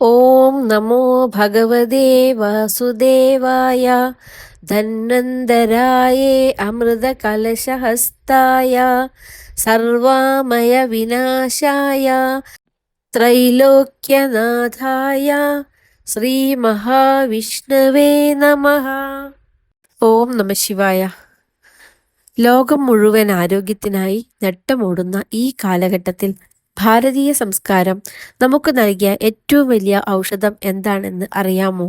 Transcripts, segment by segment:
ഓം നമോ ഭഗവദേ വാസുദേവായ. ധന്വന്തരായേ അമൃതകലശഹസ്തായ. സർവാമയ വിനാശായ ത്രൈലോക്യനാഥായ. ശ്രീ മഹാവിഷ്ണവേ നമ. ഓം നമ ശിവായ. ലോകം മുഴുവൻ ആരോഗ്യത്തിനായി നട്ടമോടുന്ന ഈ കാലഘട്ടത്തിൽ ഭാരതീയ സംസ്കാരം നമുക്ക് നൽകിയ ഏറ്റവും വലിയ ഔഷധം എന്താണെന്ന് അറിയാമോ?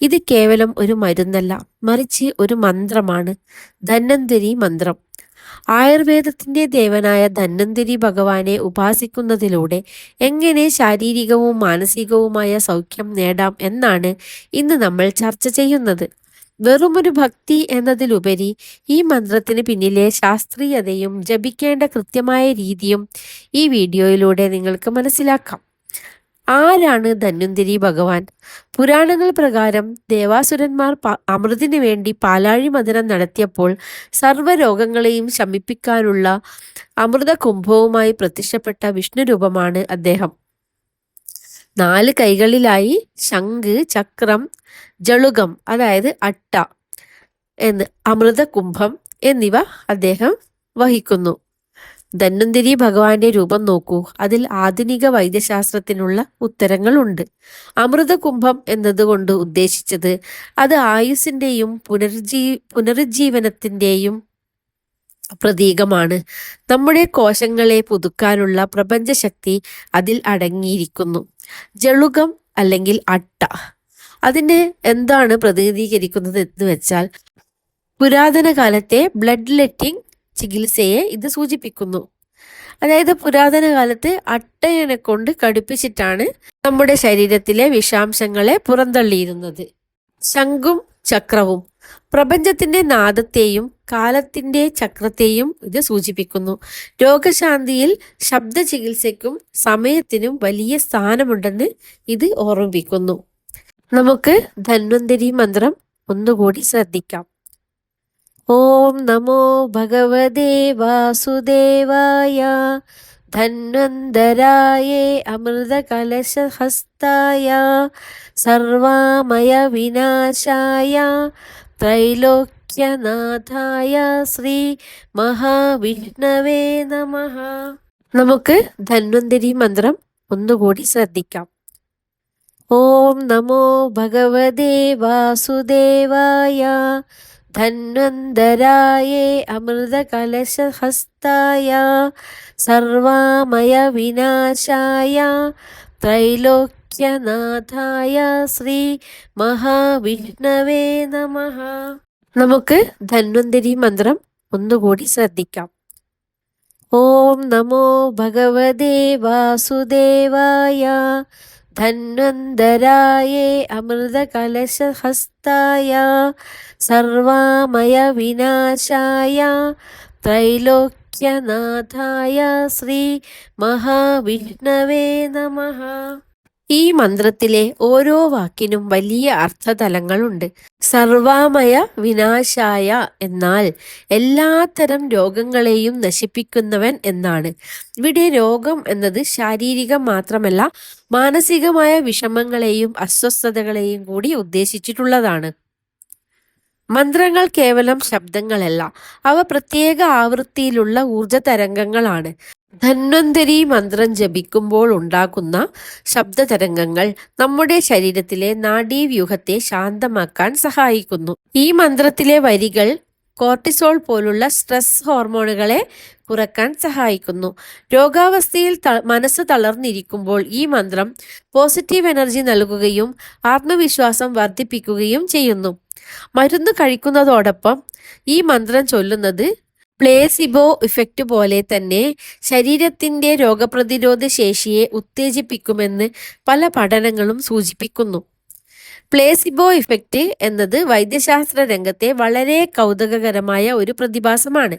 ഇത് കേവലം ഒരു മരുന്നല്ല മറിച്ച് ഒരു മന്ത്രമാണ് ധന്വന്തരി മന്ത്രം. ആയുർവേദത്തിന്റെ ദേവനായ ധന്വന്തരി ഭഗവാനെ ഉപാസിക്കുന്നതിലൂടെ എങ്ങനെ ശാരീരികവും മാനസികവുമായ സൗഖ്യം നേടാം എന്നാണ് ഇന്ന് നമ്മൾ ചർച്ച ചെയ്യുന്നത്. വെറുമൊരു ഭക്തി എന്നതിലുപരി ഈ മന്ത്രത്തിന് പിന്നിലെ ശാസ്ത്രീയതയും ജപിക്കേണ്ട കൃത്യമായ രീതിയും ഈ വീഡിയോയിലൂടെ നിങ്ങൾക്ക് മനസ്സിലാക്കാം. ആരാണ് ധന്വന്തിരി ഭഗവാൻ? പുരാണങ്ങൾ പ്രകാരം ദേവാസുരന്മാർ അമൃതിനു വേണ്ടി പാലാഴി മദനം നടത്തിയപ്പോൾ സർവരോഗങ്ങളെയും ശമിപ്പിക്കാനുള്ള അമൃത കുംഭവുമായി പ്രത്യക്ഷപ്പെട്ട വിഷ്ണുരൂപമാണ് അദ്ദേഹം. നാല് കൈകളിലായി ശംഖ് ചക്രം ജളുകം അതായത് അട്ട എന്ന് അമൃത കുംഭം എന്നിവ അദ്ദേഹം വഹിക്കുന്നു. ധന്വന്തിരി ഭഗവാന്റെ രൂപം നോക്കൂ. അതിൽ ആധുനിക വൈദ്യശാസ്ത്രത്തിനുള്ള ഉത്തരങ്ങളുണ്ട്. അമൃത കുംഭം എന്നതുകൊണ്ട് ഉദ്ദേശിച്ചത് അത് ആയുസിന്റെയും പുനർജീ പുനരുജ്ജീവനത്തിന്റെയും പ്രതീകമാണ്. നമ്മുടെ കോശങ്ങളെ പുതുക്കാനുള്ള പ്രപഞ്ചശക്തി അതിൽ അടങ്ങിയിരിക്കുന്നു. ജളുകം അല്ലെങ്കിൽ അട്ട. അതിനെ എന്താണ് പ്രതിനിധീകരിക്കുന്നത് എന്ന് വെച്ചാൽ പുരാതന കാലത്തെ ബ്ലഡ് ലെറ്റിംഗ് ചികിത്സയെ ഇത് സൂചിപ്പിക്കുന്നു. അതായത് പുരാതന കാലത്ത് അട്ടയനെ കൊണ്ട് കടുപ്പിച്ചിട്ടാണ് നമ്മുടെ ശരീരത്തിലെ വിഷാംശങ്ങളെ പുറന്തള്ളിയിരുന്നത്. ശംഖും ചക്രവും പ്രപഞ്ചത്തിന്റെ നാദത്തെയും കാലത്തിന്റെ ചക്രത്തെയും ഇത് സൂചിപ്പിക്കുന്നു. രോഗശാന്തിയിൽ ശബ്ദ ചികിത്സയ്ക്കും സമയത്തിനും വലിയ സ്ഥാനമുണ്ടെന്ന് ഇത് ഓർമ്മിപ്പിക്കുന്നു. നമുക്ക് ധന്വന്തരി മന്ത്രം ഒന്നുകൂടി ശ്രദ്ധിക്കാം. ഓം നമോ ഭഗവതേ വാസുദേവായ ധന്വന്തരായേ അമൃതകലശഹസ്തായ സർവാമയ വിനാശായ ത്രൈലോക്യനാഥായ ശ്രീ മഹാവിഷ്ണവേ നമ. നമുക്ക് ധന്വന്തരി മന്ത്രം ഒന്നുകൂടി ശ്രദ്ധിക്കാം. ഓം നമോ ഭഗവതേ വാസുദേവായ ധന്വന്തരായേ അമൃതകലശഹസ്തായ സർവാമയ വിനാശായ ത്രൈലോക്യനാഥായ ശ്രീ മഹാവിഷ്ണവേ നമ. നമുക്ക് ധന്വന്തരി മന്ത്രം ഒന്നുകൂടി ശ്രദ്ധിക്കാം. ഓം നമോ ഭഗവതേ വാസുദേവായ ധന്വന്തരായേ അമൃതകലശഹസ്തായ സർവാമയ വിനാശായ ത്രൈലോക്യനാഥായ ശ്രീ മഹാവിഷ്ണവേ നമ ഈ മന്ത്രത്തിലെ ഓരോ വാക്കിനും വലിയ അർത്ഥതലങ്ങളുണ്ട്. സർവാമയ വിനാശായ എന്നാൽ എല്ലാത്തരം രോഗങ്ങളെയും നശിപ്പിക്കുന്നവൻ എന്നാണ്. ഇവിടെ രോഗം എന്നത് ശാരീരികം മാത്രമല്ല മാനസികമായ വിഷമങ്ങളെയും അസ്വസ്ഥതകളെയും കൂടി ഉദ്ദേശിച്ചിട്ടുള്ളതാണ്. മന്ത്രങ്ങൾ കേവലം ശബ്ദങ്ങളല്ല. അവ പ്രത്യേക ആവൃത്തിയിലുള്ള ഊർജ തരംഗങ്ങളാണ് ധന്വന്തരി മന്ത്രം ജപിക്കുമ്പോൾ ഉണ്ടാക്കുന്ന ശബ്ദ തരംഗങ്ങൾ നമ്മുടെ ശരീരത്തിലെ നാഡീവ്യൂഹത്തെ ശാന്തമാക്കാൻ സഹായിക്കുന്നു. ഈ മന്ത്രത്തിലെ വരികൾ കോർട്ടിസോൾ പോലുള്ള സ്ട്രെസ് ഹോർമോണുകളെ കുറയ്ക്കാൻ സഹായിക്കുന്നു. രോഗാവസ്ഥയിൽ മനസ്സ് തളർന്നിരിക്കുമ്പോൾ ഈ മന്ത്രം പോസിറ്റീവ് എനർജി നൽകുകയും ആത്മവിശ്വാസം വർദ്ധിപ്പിക്കുകയും ചെയ്യുന്നു. മരുന്ന് കഴിക്കുന്നതോടൊപ്പം ഈ മന്ത്രം ചൊല്ലുന്നത് പ്ലേസിബോ ഇഫക്റ്റ് പോലെ തന്നെ ശരീരത്തിന്റെ രോഗപ്രതിരോധ ശേഷിയെ ഉത്തേജിപ്പിക്കുമെന്ന് പല പഠനങ്ങളും സൂചിപ്പിക്കുന്നു. പ്ലേസിബോ ഇഫക്റ്റ് എന്നത് വൈദ്യശാസ്ത്ര രംഗത്തെ വളരെ കൗതുകകരമായ ഒരു പ്രതിഭാസമാണ്.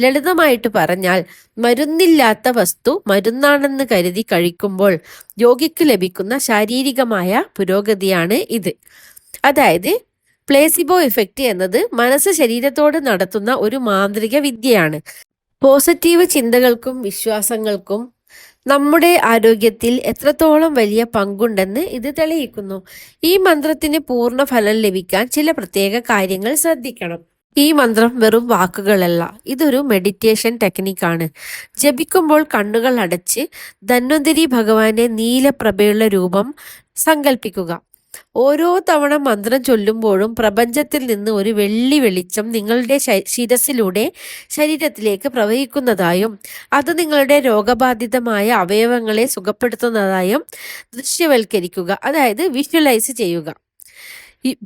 ലളിതമായിട്ട് പറഞ്ഞാൽ മരുന്നില്ലാത്ത വസ്തു മരുന്നാണെന്ന് കരുതി കഴിക്കുമ്പോൾ രോഗിക്ക് ലഭിക്കുന്ന ശാരീരികമായ പുരോഗതിയാണ് ഇത്. അതായത് പ്ലേസിബോ ഇഫക്റ്റ് എന്നത് മനസ്സ് ശരീരത്തോട് നടത്തുന്ന ഒരു മാന്ത്രിക വിദ്യയാണ്. പോസിറ്റീവ് ചിന്തകൾക്കും വിശ്വാസങ്ങൾക്കും നമ്മുടെ ആരോഗ്യത്തിൽ എത്രത്തോളം വലിയ പങ്കുണ്ടെന്ന് ഇത് തെളിയിക്കുന്നു. ഈ മന്ത്രത്തിന് പൂർണ ഫലം ലഭിക്കാൻ ചില പ്രത്യേക കാര്യങ്ങൾ ശ്രദ്ധിക്കണം. ഈ മന്ത്രം വെറും വാക്കുകളല്ല ഇതൊരു മെഡിറ്റേഷൻ ടെക്നിക്കാണ് ജപിക്കുമ്പോൾ കണ്ണുകൾ അടച്ച് ധന്വന്തരി ഭഗവാന്റെ നീലപ്രഭയുള്ള രൂപം സങ്കല്പിക്കുക ഓരോ തവണ മന്ത്രം ചൊല്ലുമ്പോഴും പ്രപഞ്ചത്തിൽ നിന്ന് ഒരു വെള്ളി വെളിച്ചം നിങ്ങളുടെ ശിരസിലൂടെ ശരീരത്തിലേക്ക് പ്രവഹിക്കുന്നതായും അത് നിങ്ങളുടെ രോഗബാധിതമായ അവയവങ്ങളെ സുഖപ്പെടുത്തുന്നതായും ദൃശ്യവൽക്കരിക്കുക അതായത് വിഷ്വലൈസ് ചെയ്യുക.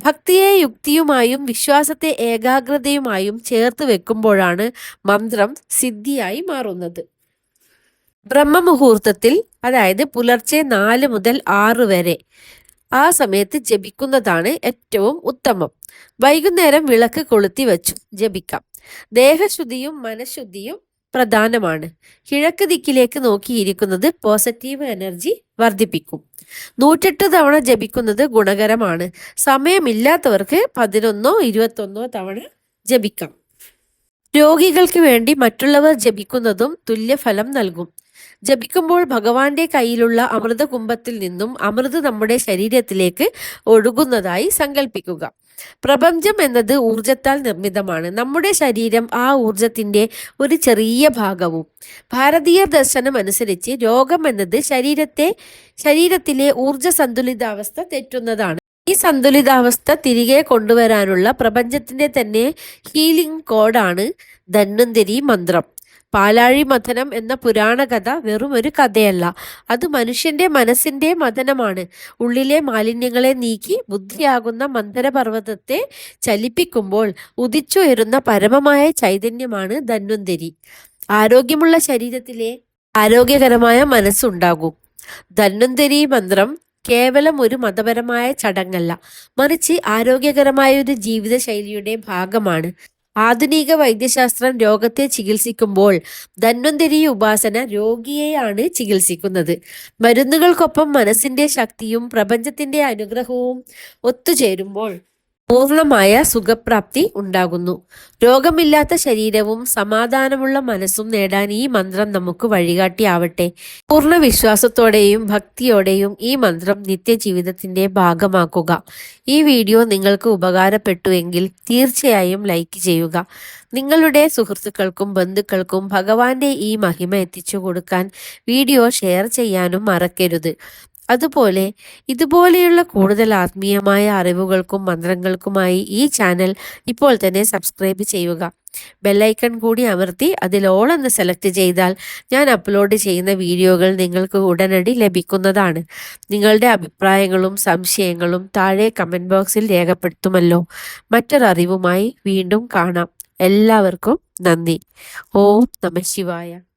ഭക്തിയെ യുക്തിയുമായും വിശ്വാസത്തെ ഏകാഗ്രതയുമായും ചേർത്ത് വെക്കുമ്പോഴാണ് മന്ത്രം സിദ്ധിയായി മാറുന്നത്. ബ്രഹ്മമുഹൂർത്തത്തിൽ അതായത് പുലർച്ചെ നാല് മുതൽ ആറ് വരെ ആ സമയത്ത് ജപിക്കുന്നതാണ് ഏറ്റവും ഉത്തമം. വൈകുന്നേരം വിളക്ക് കൊളുത്തി വെച്ചു. ജപിക്കാം. ദേഹശുദ്ധിയും മനഃശുദ്ധിയും പ്രധാനമാണ്. കിഴക്ക് ദിക്കിലേക്ക് നോക്കിയിരിക്കുന്നത് പോസിറ്റീവ് എനർജി വർദ്ധിപ്പിക്കും. നൂറ്റെട്ട് തവണ ജപിക്കുന്നത് ഗുണകരമാണ്. സമയമില്ലാത്തവർക്ക് പതിനൊന്നോ ഇരുപത്തൊന്നോ തവണ ജപിക്കാം. രോഗികൾക്ക് വേണ്ടി മറ്റുള്ളവർ ജപിക്കുന്നതും തുല്യഫലം നൽകും. ജപിക്കുമ്പോൾ ഭഗവാന്റെ കയ്യിലുള്ള അമൃതകുംഭത്തിൽ നിന്നും അമൃത് നമ്മുടെ ശരീരത്തിലേക്ക് ഒഴുകുന്നതായി സങ്കല്പിക്കുക പ്രപഞ്ചം എന്നത് ഊർജത്താൽ നിർമ്മിതമാണ്. നമ്മുടെ ശരീരം ആ ഊർജത്തിന്റെ ഒരു ചെറിയ ഭാഗവും. ഭാരതീയ ദർശനം അനുസരിച്ച് രോഗം എന്നത് ശരീരത്തെ ശരീരത്തിലെ ഊർജ സന്തുലിതാവസ്ഥ തെറ്റുന്നതാണ്. ഈ സന്തുലിതാവസ്ഥ തിരികെ കൊണ്ടുവരാനുള്ള പ്രപഞ്ചത്തിന്റെ തന്നെ ഹീലിംഗ് കോഡാണ് ധന്വന്തരി മന്ത്രം. പാലാഴി മഥനം എന്ന പുരാണ കഥ വെറും ഒരു കഥയല്ല. അത് മനുഷ്യന്റെ മനസ്സിന്റെ മഥനമാണ്. ഉള്ളിലെ മാലിന്യങ്ങളെ നീക്കി ബുദ്ധിയാകുന്ന മന്ദരപർവതത്തെ ചലിപ്പിക്കുമ്പോൾ ഉദിച്ചുയരുന്ന പരമമായ ചൈതന്യമാണ് ധന്വന്തരി. ആരോഗ്യമുള്ള ശരീരത്തിലെ ആരോഗ്യകരമായ മനസ്സുണ്ടാകും. ധന്വന്തരി മന്ത്രം കേവലം ഒരു മതപരമായ ചടങ്ങല്ല. മറിച്ച് ആരോഗ്യകരമായ ഒരു ജീവിതശൈലിയുടെ ഭാഗമാണ്. ആധുനിക വൈദ്യശാസ്ത്രം രോഗത്തെ ചികിത്സിക്കുമ്പോൾ ധന്വന്തരി ഉപാസന രോഗിയെയാണ് ചികിത്സിക്കുന്നത്. മരുന്നുകൾക്കൊപ്പം മനസ്സിന്റെ ശക്തിയും പ്രപഞ്ചത്തിന്റെ അനുഗ്രഹവും ഒത്തുചേരുമ്പോൾ പൂർണമായ സുഖപ്രാപ്തി ഉണ്ടാകുന്നു. രോഗമില്ലാത്ത ശരീരവും സമാധാനമുള്ള മനസ്സും നേടാൻ ഈ മന്ത്രം നമുക്ക് വഴികാട്ടിയാവട്ടെ. പൂർണ വിശ്വാസത്തോടെയും ഭക്തിയോടെയും ഈ മന്ത്രം നിത്യജീവിതത്തിന്റെ ഭാഗമാക്കുക. ഈ വീഡിയോ നിങ്ങൾക്ക് ഉപകാരപ്പെട്ടുവെങ്കിൽ തീർച്ചയായും ലൈക്ക് ചെയ്യുക. നിങ്ങളുടെ സുഹൃത്തുക്കൾക്കും ബന്ധുക്കൾക്കും ഭഗവാന്റെ ഈ മഹിമ എത്തിച്ചു കൊടുക്കാൻ വീഡിയോ ഷെയർ ചെയ്യാനും മറക്കരുത്. അതുപോലെ ഇതുപോലെയുള്ള കൂടുതൽ ആത്മീയമായ അറിവുകൾക്കും മന്ത്രങ്ങൾക്കുമായി ഈ ചാനൽ ഇപ്പോൾ തന്നെ സബ്സ്ക്രൈബ് ചെയ്യുക. ബെല്ലൈക്കൺ കൂടി അമർത്തി അതിൽ ഓൾ എന്ന് സെലക്ട് ചെയ്താൽ ഞാൻ അപ്ലോഡ് ചെയ്യുന്ന വീഡിയോകൾ നിങ്ങൾക്ക് ഉടനടി ലഭിക്കുന്നതാണ്. നിങ്ങളുടെ അഭിപ്രായങ്ങളും സംശയങ്ങളും താഴെ കമന്റ് ബോക്സിൽ രേഖപ്പെടുത്തുമല്ലോ. മറ്റൊരറിവുമായി വീണ്ടും കാണാം. എല്ലാവർക്കും നന്ദി. ഓം നമ ശിവായ.